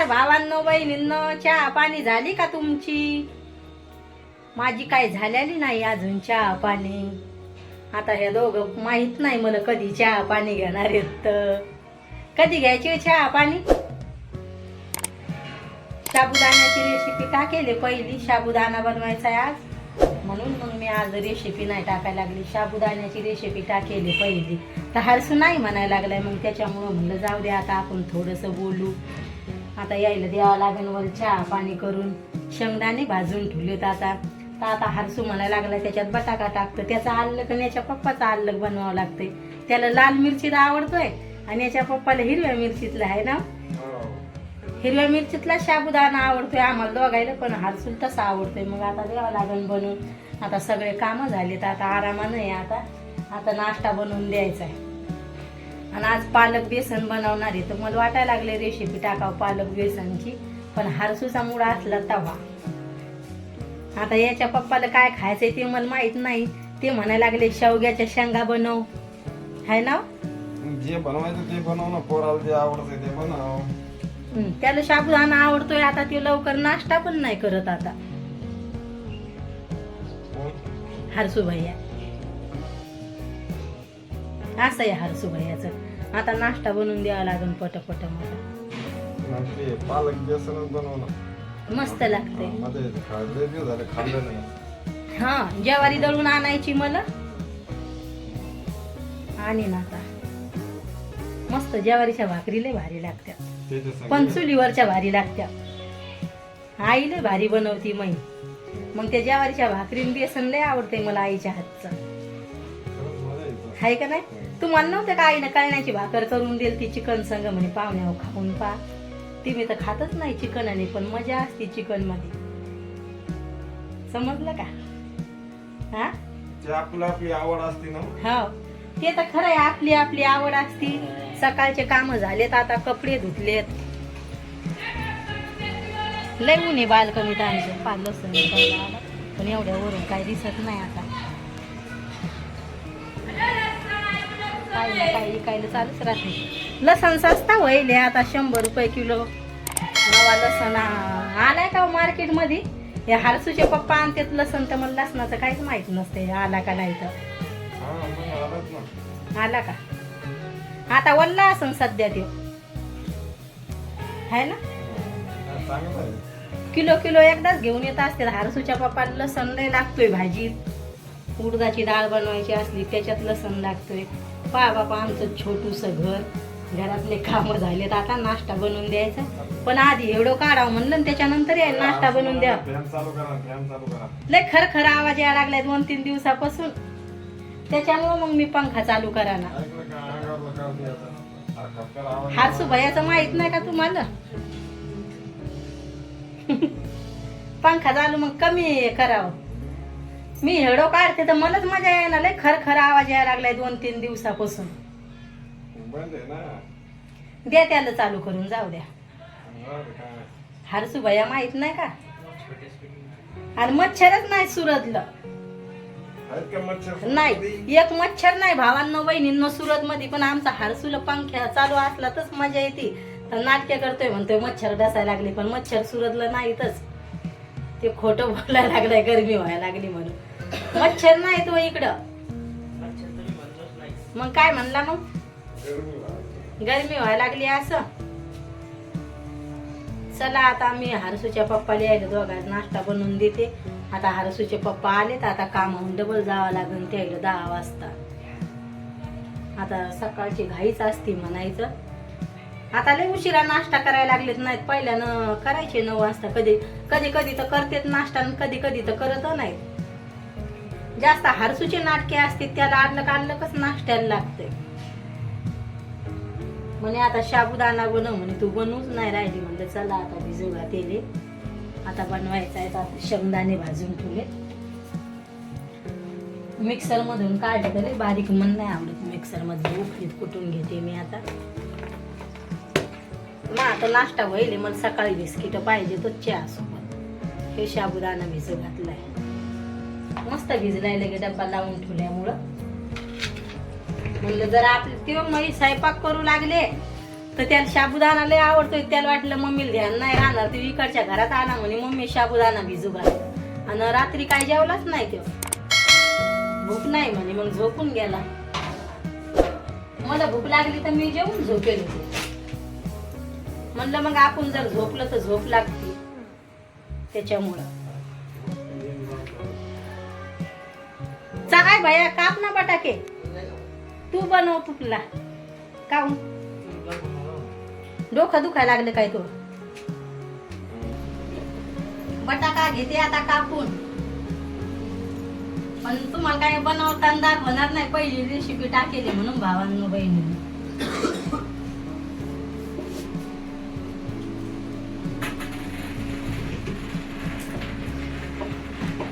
नमस्कार भावांनो बहिणींनो चहा पाणी झाली का तुमची? माझी काय झालेली नाही अजून चहा पाणी. आता हे दोघं माहीत नाही मला कधी चहा पाणी घेणार आहेत तर. कधी घ्यायची हो चहा पाणी? साबुदाण्याची रेसिपी टाकेले पहिली? साबुदाणा बनवायचा आहे आज. म्हणून मग मी आज रेसिपी नाही टाकायला लागली. साबुदाण्याची रेसिपी टाकेली पहिली? तर हरसू नाही म्हणायला लागलाय मग त्याच्यामुळं म्हणलं जाऊ दे आता आपण थोडंसं बोलू. आता यायला द्यावं लागेल वर चहा पाणी करून. शेंगदाणे भाजून ठेवलेत आता. तर आता हरसू म्हणायला लागला त्याच्यात बटाका टाकतो. त्याचा आल्लक आणि याच्या पप्पाचा आल्लक बनवावं लागतंय. त्याला लाल मिरचीला आवडतोय आणि याच्या पप्पाला हिरव्या मिरचीतला आहे ना? हिरव्या मिरचीतला साबुदाणा आवडतोय आम्हाला दोघायला पण हरसूल तसा आवडतोय. मग आता द्यावं लागेल बनवून. आता सगळे कामं झाले आता आरामानं आहे आता. आता नाश्ता बनवून द्यायचा आहे. आणि आज पालक बेसन बनवणार आहे. तर मला वाटायला लागले रेसिपी टाकावं पालक बेसनची. पण हरसूचा मुळा असला तवा. आता याच्या पप्पाला काय खायचंय ते मला माहीत नाही. ते म्हणायला लागले शेवग्याच्या शेंगा बनव. हाय ना? जे बनवायचं ते बनव ना पोराला जे आवडतं ते बनव. हं, त्याला साबुदाणा आवडतोय आता ते लवकर नाश्ता पण नाही करत आता? हरसू भैया असं आहे हरसू भैयाचं आता नाश्ता बनवून द्यावा लागेल पटपट मला. ते पालक बेसनच मस्त लागते मध्ये खाल्ले बी झाले खाल्लं नाही. हा ज्वारी दळून आणायची मला. आणि ना आता मस्त ज्वारीच्या भाकरी लय भारी लागत्या. संग- पण चुलीवरच्या भारी लागत्या. आई लय भारी बनवती मै मग त्या ज्वारीच्या भाकरीन बेसन लय आवडते मला आईच्या हातचं. आहे का नाही? तुम्हाला नव्हतं का आईनं कळण्याची भाकर करून दिली ती चिकन संग? म्हणे पाहुण्यावर खाऊन पा. ती मी तर खातच नाही चिकन आणि पण मजा असते चिकनमध्ये समजलं का? हा? ते आपलं आपली आवड असते ना हो. ते तर खरं आहे आपली आपली आवड असती. सकाळचे काम झालेत आता कपडे धुतलेत. लय ऊन आहे बाल्कनीत आमचं पाहिलं. पण एवढ्या वरून काय दिसत नाही आता. काही ना काही इकायला चालूच राहते. लसण सस्ता होईल आता शंभर रुपये किलो. नवा लसण आ- आलाय का मार्केटमध्ये हे हारसूचे पप्पा आणतात लसण तर मला लसणाचं काहीच माहीत नसते आला का नाही तर? हा आला का? आता वल्ला असं सध्या ते. है ना? आहे. किलो किलो एकदाच घेऊन येत असते हारसूच्या पप्पाला लसण लय लागतोय भाजीत उडदाची डाळ बनवायची असली त्याच्यात लसण लागतोय. पहा बापा आमचं छोटूस घर. घरातले कामं झालेत आता नाश्ता बनवून द्यायचा. पण आधी एवढं काढावं म्हणलं आणि त्याच्यानंतर यायला नाश्ता बनवून द्या. लय खरखर आवाज यायला लागलाय दोन तीन दिवसापासून. त्याच्यामुळं मग मी पंखा चालू करा ना ऐकलं का? अंगावर का ते आता? हा, खटखट आवाज हारसू भयाचं माहीत नाही का तुम्हाला? पंखा चालू मग कमी करावं. मी हेडो काढते तर मलाच मजा यायला लय खरखर आवाज यायला लागलाय दोन तीन दिवसापासून. बंद आहे ना. द्या त्याला चालू करून जाऊ द्या. बरं काय? हारसू भया माहीत नाही का? आणि मच्छरच नाही सुरतलं. आहेत का मच्छर नाही एक मच्छर नाही भावांनो बहिणींनो सुरत मध्ये पण आमचा हारसूला पंख्या चालू असला तरच मजा येते. तर नाट्य करतोय म्हणतोय मच्छर डसायला लागले पण मच्छर सुरतला नाहीतच. ते खोटं बोलायला लागलाय गरमी व्हायला लागली म्हणून. मच्छर नाही तो इकडं. मग काय म्हणला मग? गरमी व्हायला लागली असं. चला आता मी हरसूच्या पप्पाला यायला दोघांना नाश्ता बनवून देते. आता हरसूचे पप्पा आले तर आता कामाहून डबल जावं लागेल त्याला दहा वाजता. आता सकाळची घाईच असती म्हणायचं. आता लय उशिरा नाश्ता करायला लागलेत नाहीत पहिल्यानं करायचे नऊ वाजता. कधी कधी कधी तर करतेत नाश्ता आणि कधी कधी तर करत नाहीत. जास्त हरसूचे नाटके असते त्याला आणलं का आणलं नाश्त्याला लागतंय? म्हणे आता साबुदाणा बनव. म्हणे तू बनवूच नाही राहिली. म्हणलं चला आता भिजवला तेले आता बनवायचं आहे आता शेंगदाणे भाजून ठेवले. मिक्सर मधून काढले तरी बारीक मन नाही आवडत मिक्सरमध्ये उकळीत कुटून घेते मी आता. मग आता नाश्ता होईल मला सकाळी बिस्किट पाहिजे तो चहा सोबत हे साबुदाणा भिजू घातलाय. मस्त भिजलाय लगे डब्बा लावून ठेवल्यामुळं. म्हणलं जर आपले ते मग स्वयंपाक करू लागले तर त्याला साबुदाणा लय आवडतोय त्याला वाटलं मम्मीला ध्यान नाही राहणार तू इकडच्या घरात आला म्हणे मम्मी शाबुदाना भिजू घाल. आणि रात्री काय जेवलाच नाही तो. भूक नाही म्हणे मग झोपून गेला. मला भूक लागली तर मी जेवून झोपेल म्हणलं मग आपण जर झोपलं तर झोप लागते. त्याच्यामुळं. चाय भया काप ना बटाके। तू बनव तुला. काऊन? डोकं दुखायला लागलं काय तो बटाका घेते आता कापून. पण तुम्हाला काय बनवताना होणार नाही पहिली रेसिपी टाकेली म्हणून भावांनो बहिणी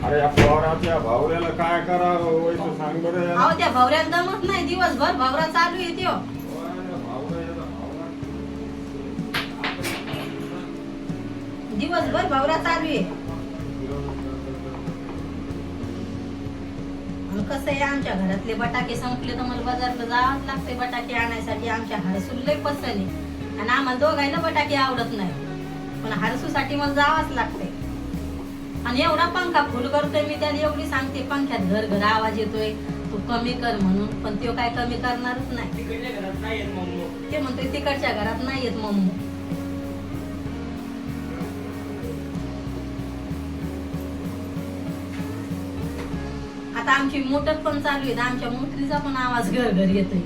अरे या पोराच्या भावऱ्याला काय करावं वैसे सांग बरं यार. अहो त्या भवऱ्यात दमत नाही दिवसभर. भावरा चालू येते हो. अरे भावरा याला दिवसभर भवरा चालू आहे. आणि कसं आहे आमच्या घरातले बटाके संपले तर मला बाजारला जावंच लागते बटाके आणायसाठी. आमच्या हरसूला लय पसंत आहे. आणि आम्हाला दोघायला बटाके आवडत नाही. पण हरसूसाठी मला जावंच लागते आणि एवढा पंखा फुल करतोय मी त्याला एवढी सांगते पंख्यात घर घर आवाज येतोय तू कमी कर म्हणून. पण तो काय कमी करणारच नाही. ते म्हणतोय तिकडच्या घरात नाही येत मम्मू. आता आमची मोटर पण चालू आहे आमच्या मोटरीचा पण आवाज घर घर येतोय.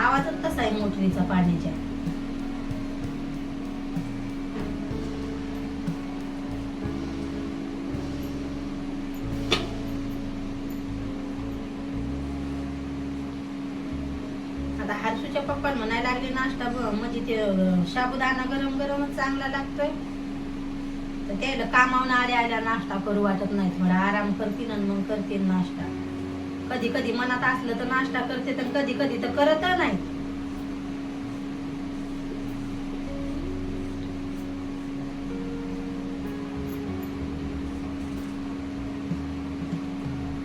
आवाजच तसा आहे मोटरीचा पाण्याच्या. आता हर्षूच्या पप्पा म्हणायला लागले नाश्ता म्हणजे ते साबुदाणा गरम गरमच चांगला लागतोय. तर त्याला कामावून आल्या आल्या नाश्ता करू वाटत नाही थोडा आराम करतील आणि मग करतील नाश्ता. कधी कधी मनात असलं तर नाश्ता करते तर कधी कधी तर करत नाही.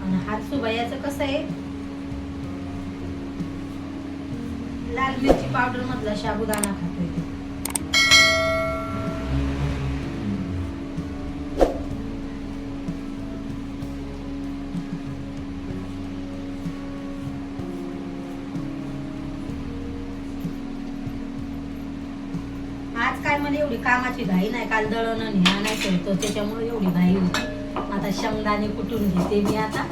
आणि हातसू कसं आहे? लाल मिरची पावडर मधला साबुदाणा खातोय आज काय मला एवढी कामाची घाई नाही काल दळण नाही आणायचं होतं त्याच्यामुळे एवढी घाई होती. आता शेंगदाणे कुटून घेते मी आता.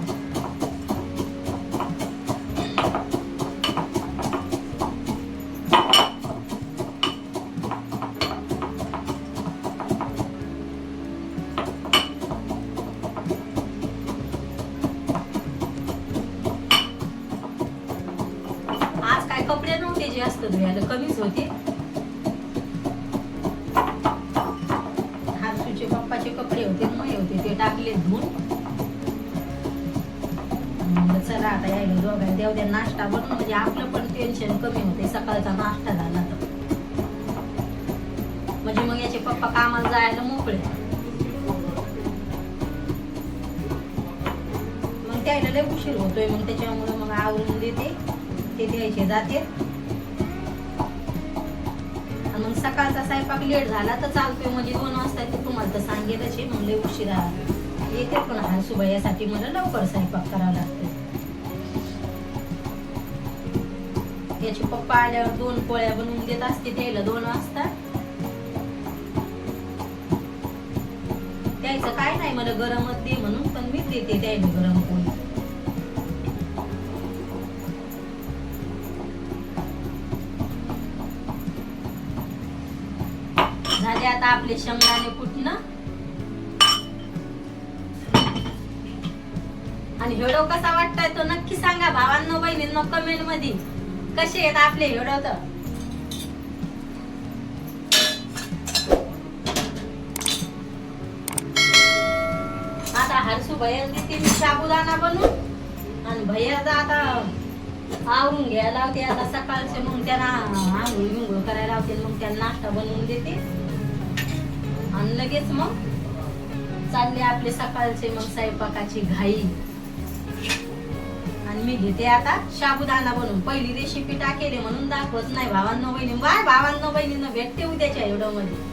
काय कपडे नव्हते जे असतं धुयाला कमीच होते. हारसूचे पप्पाचे कपडे होते मय होते ते टाकले धुवून चला आता यायला दोघा देव द्या नाश्ता बनवून म्हणजे आपलं पण टेन्शन कमी होते सकाळचा नाश्ता झाला तर. म्हणजे मग याचे पप्पा कामाला जायला मोकळे. मग त्याला लय उशीर होतोय मग त्याच्यामुळे मग आवरून देते. ते द्यायचे जाते. मग सकाळचा स्वयंपाक लेट झाला तर चालतोय. म्हणजे दोन वाजता ते तुम्हाला तर सांगेलच आहे मग उशिरा येते पण हारसुबा यासाठी मला लवकर स्वयंपाक करावा लागतो याचे पप्पा आल्यावर दोन पोळ्या बनवून देत असते द्यायला दोन वाजता. द्यायचं काय नाही मला गरमच दे म्हणून पण मी देते द्यायला गरम पोळी. आता आपले शेंगदाणे कुटणं आणि हेडो कसा वाटतोय तो नक्की सांगा. भावांनो बहिणींनो कमेंटमध्ये कसे आहेत आपले हेडो तर? आता हरसू भैया देते मी साबुदाणा बनवून. आणि भैयाचा आता आवरून घ्यायला लावते. आता सकाळचे मग त्यांना आंघोळ बिंघोळ करायला लावते. मग त्यांना नाश्ता बनवून देते. आणि लगेच मग चालले आपले सकाळचे मग स्वयंपाकाची घाई. आणि मी घेते आता साबुदाणा बनवून. पहिली रेसिपी टाकेले म्हणून दाखवत नाही भावांनो बहिणी. बाय भावांनो बहिणीनं भेटते उद्याच्या एवढं मध्ये.